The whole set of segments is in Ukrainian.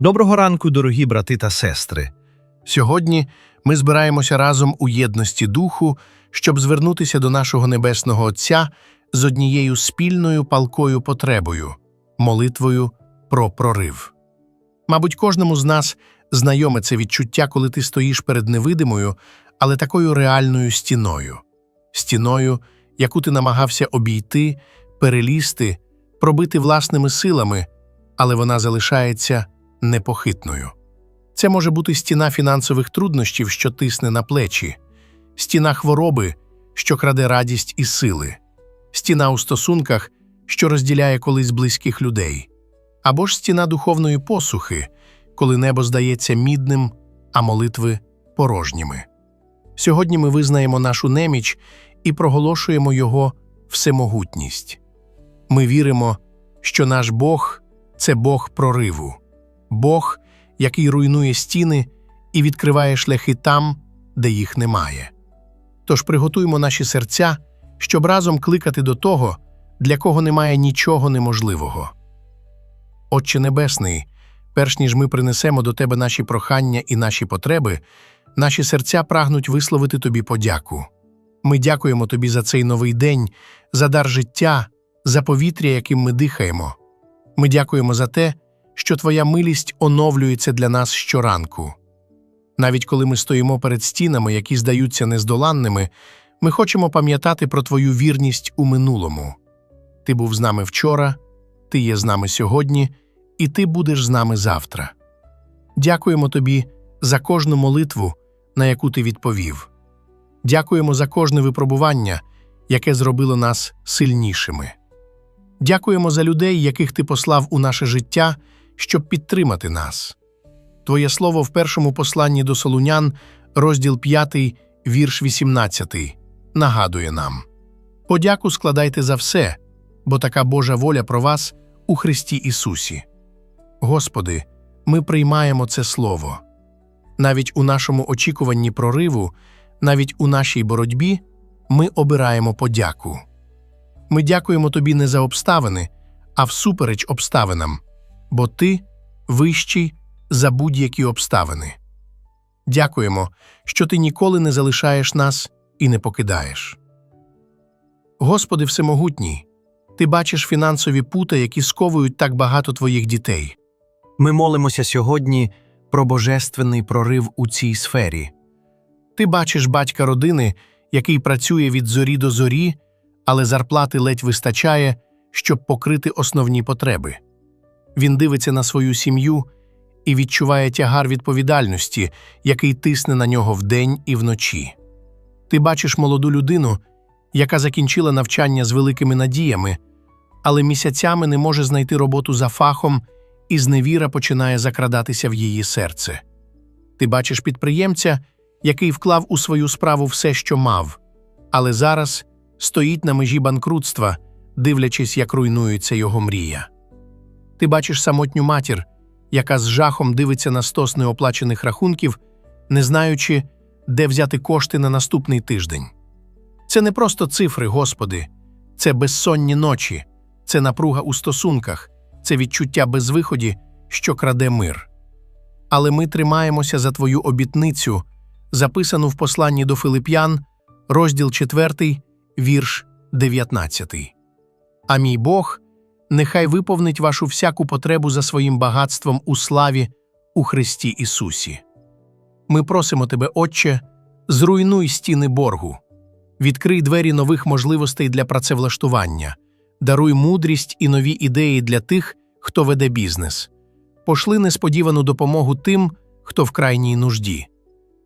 Доброго ранку, дорогі брати та сестри. Сьогодні ми збираємося разом у єдності духу, щоб звернутися до нашого Небесного Отця з однією спільною палкою потребою молитвою про прорив. Мабуть, кожному з нас знайоме це відчуття, коли ти стоїш перед невидимою, але такою реальною стіною, стіною, яку ти намагався обійти, перелізти, пробити власними силами, але вона залишається непохитною. Це може бути стіна фінансових труднощів, що тисне на плечі, стіна хвороби, що краде радість і сили, стіна у стосунках, що розділяє колись близьких людей, або ж стіна духовної посухи, коли небо здається мідним, а молитви порожніми. Сьогодні ми визнаємо нашу неміч і проголошуємо Його всемогутність. Ми віримо, що наш Бог це Бог прориву, Бог, який руйнує стіни і відкриває шляхи там, де їх немає. Тож приготуймо наші серця, щоб разом кликати до того, для кого немає нічого неможливого. Отче Небесний, перш ніж ми принесемо до Тебе наші прохання і наші потреби, наші серця прагнуть висловити Тобі подяку. Ми дякуємо Тобі за цей новий день, за дар життя, за повітря, яким ми дихаємо. Ми дякуємо за те, що Твоя милість оновлюється для нас щоранку. Навіть коли ми стоїмо перед стінами, які здаються нездоланними, ми хочемо пам'ятати про Твою вірність у минулому. Ти був з нами вчора, Ти є з нами сьогодні, і Ти будеш з нами завтра. Дякуємо Тобі за кожну молитву, на яку Ти відповів. Дякуємо за кожне випробування, яке зробило нас сильнішими. Дякуємо за людей, яких ти послав у наше життя, щоб підтримати нас. Твоє слово в першому посланні до Солунян, розділ 5, вірш 18, нагадує нам: Подяку складайте за все, бо така Божа воля про вас у Христі Ісусі. Господи, ми приймаємо це Слово. Навіть у нашому очікуванні прориву, навіть у нашій боротьбі ми обираємо подяку. Ми дякуємо тобі не за обставини, а всупереч обставинам, бо ти вищий за будь-які обставини. Дякуємо, що ти ніколи не залишаєш нас і не покидаєш. Господи Всемогутній, ти бачиш фінансові пута, які сковують так багато твоїх дітей. Ми молимося сьогодні про божественний прорив у цій сфері. Ти бачиш батька родини, який працює від зорі до зорі, але зарплати ледь вистачає, щоб покрити основні потреби. Він дивиться на свою сім'ю і відчуває тягар відповідальності, який тисне на нього вдень і вночі. Ти бачиш молоду людину, яка закінчила навчання з великими надіями, але місяцями не може знайти роботу за фахом, і зневіра починає закрадатися в її серце. Ти бачиш підприємця, який вклав у свою справу все, що мав, але зараз стоїть на межі банкрутства, дивлячись, як руйнується його мрія. Ти бачиш самотню матір, яка з жахом дивиться на стос неоплачених рахунків, не знаючи, де взяти кошти на наступний тиждень. Це не просто цифри, Господи, це безсонні ночі, це напруга у стосунках, це відчуття безвиході, що краде мир. Але ми тримаємося за Твою обітницю, записану в посланні до Филип'ян, розділ 4, вірш 19. А мій Бог нехай виповнить вашу всяку потребу за своїм багатством у славі у Христі Ісусі. Ми просимо Тебе, Отче, зруйнуй стіни боргу, відкрий двері нових можливостей для працевлаштування, даруй мудрість і нові ідеї для тих, хто веде бізнес, пошли несподівану допомогу тим, хто в крайній нужді.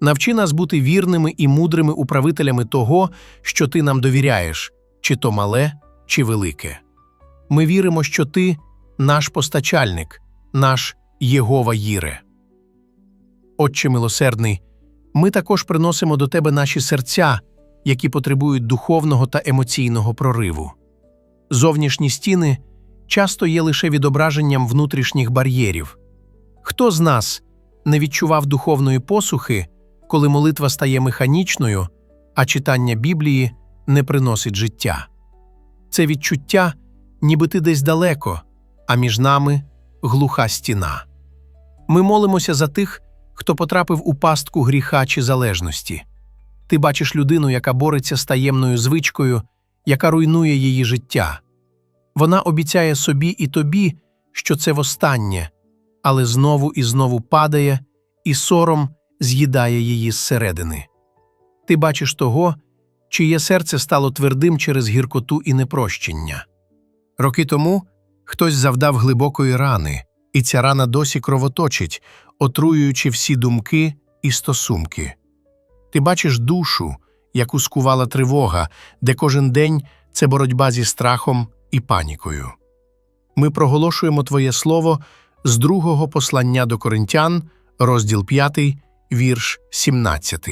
Навчи нас бути вірними і мудрими управителями того, що ти нам довіряєш, чи то мале, чи велике. Ми віримо, що ти наш постачальник, наш Єгова Їре. Отче милосердний, ми також приносимо до тебе наші серця, які потребують духовного та емоційного прориву. Зовнішні стіни часто є лише відображенням внутрішніх бар'єрів. Хто з нас не відчував духовної посухи, коли молитва стає механічною, а читання Біблії не приносить життя? Це відчуття, ніби ти десь далеко, а між нами глуха стіна. Ми молимося за тих, хто потрапив у пастку гріха чи залежності. Ти бачиш людину, яка бореться з таємною звичкою, яка руйнує її життя. Вона обіцяє собі і тобі, що це востаннє, але знову і знову падає, і сором з'їдає її зсередини. Ти бачиш того, чиє серце стало твердим через гіркоту і непрощення. Роки тому хтось завдав глибокої рани, і ця рана досі кровоточить, отруюючи всі думки і стосунки. Ти бачиш душу, яку скувала тривога, де кожен день це боротьба зі страхом і панікою. Ми проголошуємо Твоє Слово з другого послання до Коринтян, розділ 5, вірш 17.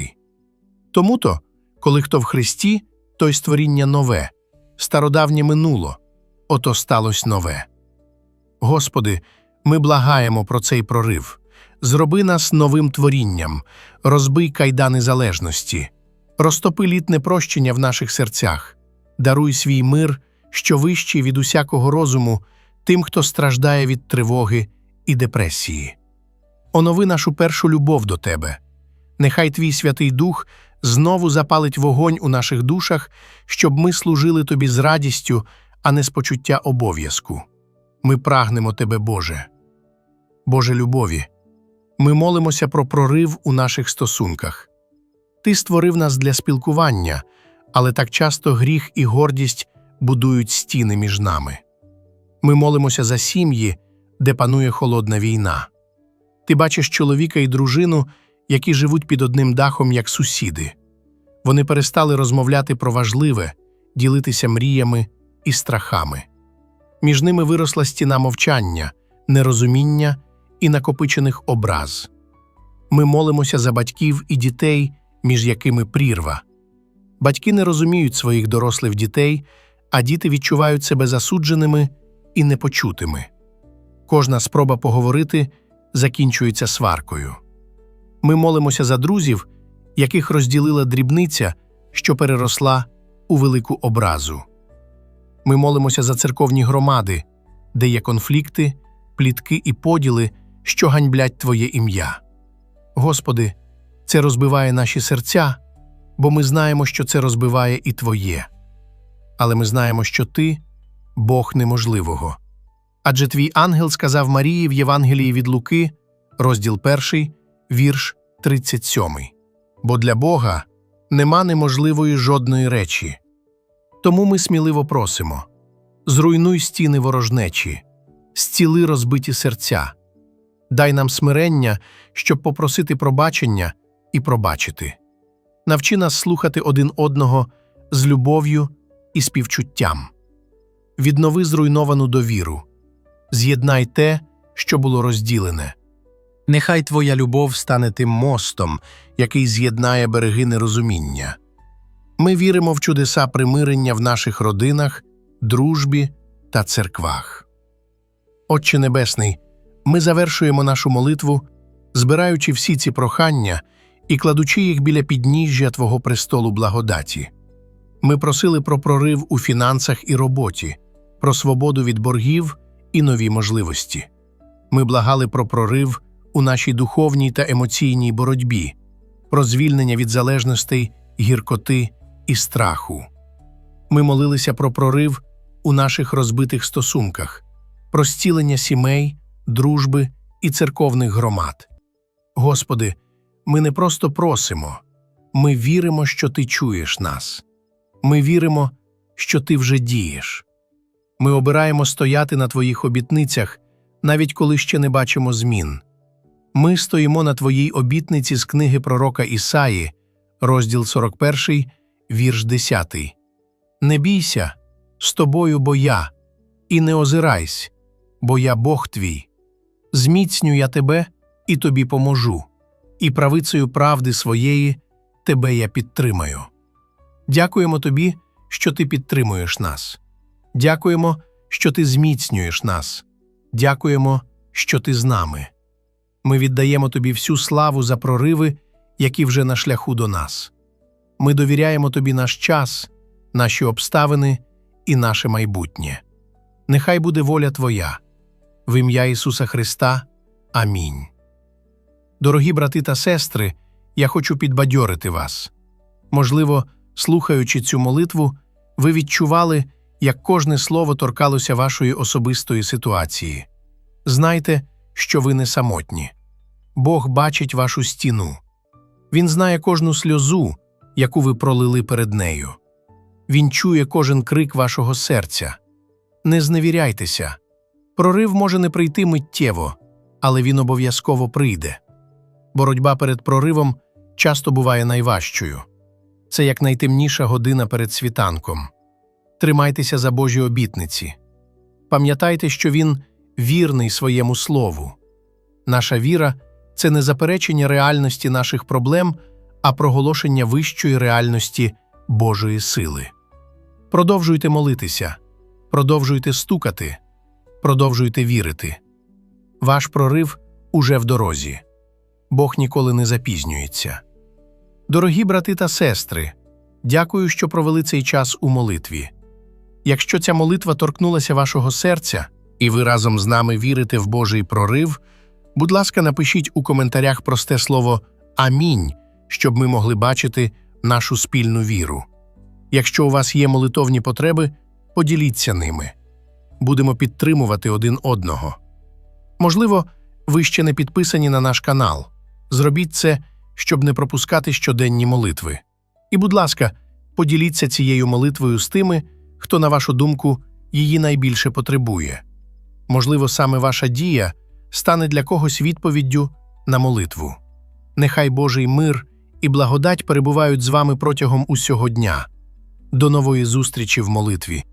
Тому-то, коли хто в Христі, той створіння нове, стародавнє минуло, ото сталося нове. Господи, ми благаємо про цей прорив. Зроби нас новим творінням, розбий кайдани залежності, розтопи літ непрощення в наших серцях, даруй свій мир, що вищий від усякого розуму, тим, хто страждає від тривоги і депресії. Онови нашу першу любов до Тебе. Нехай Твій Святий Дух знову запалить вогонь у наших душах, щоб ми служили Тобі з радістю, а не з почуття обов'язку. Ми прагнемо Тебе, Боже. Боже любові, ми молимося про прорив у наших стосунках. Ти створив нас для спілкування, але так часто гріх і гордість будують стіни між нами. Ми молимося за сім'ї, де панує холодна війна. Ти бачиш чоловіка і дружину, які живуть під одним дахом як сусіди. Вони перестали розмовляти про важливе, ділитися мріями і страхами. Між ними виросла стіна мовчання, нерозуміння і накопичених образ. Ми молимося за батьків і дітей, між якими прірва. Батьки не розуміють своїх дорослих дітей, а діти відчувають себе засудженими і непочутими. Кожна спроба поговорити закінчується сваркою. Ми молимося за друзів, яких розділила дрібниця, що переросла у велику образу. Ми молимося за церковні громади, де є конфлікти, плітки і поділи, що ганьблять Твоє ім'я. Господи, це розбиває наші серця, бо ми знаємо, що це розбиває і Твоє. Але ми знаємо, що Ти Бог неможливого. Адже твій ангел сказав Марії в Євангелії від Луки, розділ 1, вірш 37. Бо для Бога нема неможливої жодної речі. Тому ми сміливо просимо зруйнуй стіни ворожнечі, зціли розбиті серця, дай нам смирення, щоб попросити пробачення і пробачити. Навчи нас слухати один одного з любов'ю і співчуттям. Віднови зруйновану довіру, з'єднай те, що було розділене. Нехай твоя любов стане тим мостом, який з'єднає береги нерозуміння. Ми віримо в чудеса примирення в наших родинах, дружбі та церквах. Отче Небесний, ми завершуємо нашу молитву, збираючи всі ці прохання і кладучи їх біля підніжжя Твого престолу благодаті. Ми просили про прорив у фінансах і роботі, про свободу від боргів і нові можливості. Ми благали про прорив у нашій духовній та емоційній боротьбі, про звільнення від залежностей, гіркоти і страху. Ми молилися про прорив у наших розбитих стосунках, про зцілення сімей, дружби і церковних громад. Господи, ми не просто просимо, ми віримо, що Ти чуєш нас. Ми віримо, що Ти вже дієш. Ми обираємо стояти на Твоїх обітницях, навіть коли ще не бачимо змін. Ми стоїмо на Твоїй обітниці з книги пророка Ісаї, розділ 41, вірш 10. Не бійся, з тобою бо я, і не озирайсь, бо я Бог твій. Зміцню я тебе і тобі поможу, і правицею правди своєї тебе я підтримаю. Дякуємо тобі, що ти підтримуєш нас. Дякуємо, що ти зміцнюєш нас. Дякуємо, що ти з нами. Ми віддаємо тобі всю славу за прориви, які вже на шляху до нас. Ми довіряємо тобі наш час, наші обставини і наше майбутнє. Нехай буде воля Твоя. В ім'я Ісуса Христа. Амінь. Дорогі брати та сестри, я хочу підбадьорити вас. Можливо, слухаючи цю молитву, ви відчували, як кожне слово торкалося вашої особистої ситуації. Знайте, що ви не самотні. Бог бачить вашу стіну. Він знає кожну сльозу, яку ви пролили перед нею. Він чує кожен крик вашого серця. Не зневіряйтеся. Прорив може не прийти миттєво, але він обов'язково прийде. Боротьба перед проривом часто буває найважчою. Це як найтемніша година перед світанком. Тримайтеся за Божі обітниці. Пам'ятайте, що Він вірний своєму слову. Наша віра це не заперечення реальності наших проблем, а проголошення вищої реальності Божої сили. Продовжуйте молитися, продовжуйте стукати, продовжуйте вірити. Ваш прорив уже в дорозі. Бог ніколи не запізнюється. Дорогі брати та сестри, дякую, що провели цей час у молитві. Якщо ця молитва торкнулася вашого серця, і ви разом з нами вірите в Божий прорив, будь ласка, напишіть у коментарях просте слово Амінь, щоб ми могли бачити нашу спільну віру. Якщо у вас є молитовні потреби, поділіться ними. Будемо підтримувати один одного. Можливо, ви ще не підписані на наш канал. Зробіть це, щоб не пропускати щоденні молитви. І, будь ласка, поділіться цією молитвою з тими, хто, на вашу думку, її найбільше потребує. Можливо, саме ваша дія стане для когось відповіддю на молитву. Нехай Божий мир і благодать перебувають з вами протягом усього дня. До нової зустрічі в молитві.